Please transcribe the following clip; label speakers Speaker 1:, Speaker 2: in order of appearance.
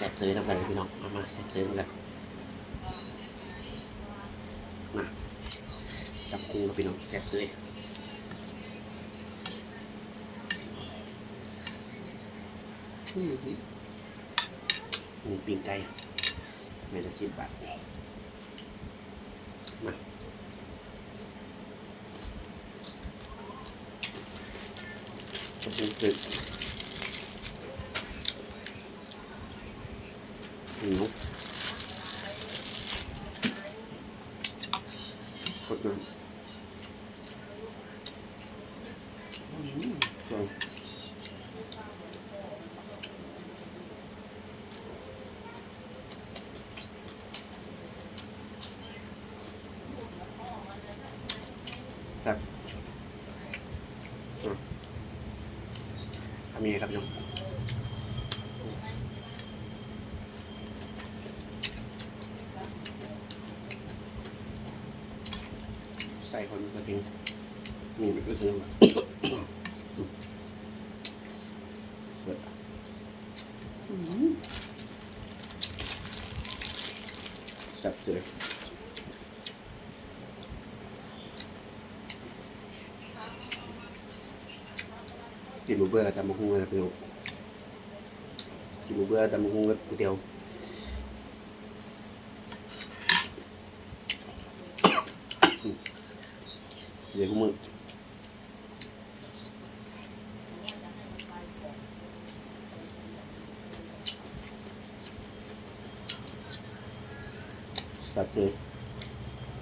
Speaker 1: แซ่บซื้อทำกันพี่น้องมามาแซ่บซื้อกันมาจับคู่พี่น้องแซ่บซื้อหมูปิ้งไก่เมตรละสิบบาทมาจะเป็นตึก หนูกดน้ำจอยครับอะทำยังไงครับน้อง ใส่คนก็ทิ้งนี่มันก็ทิ้งแบบเปิดอืมแซ่บเลยกินหมูเบื่อตำมะฮุ่งนะพี่น้องกินหมูเบื่อตำมะฮุ่งกับก๋วยเตี๋ยว เดี๋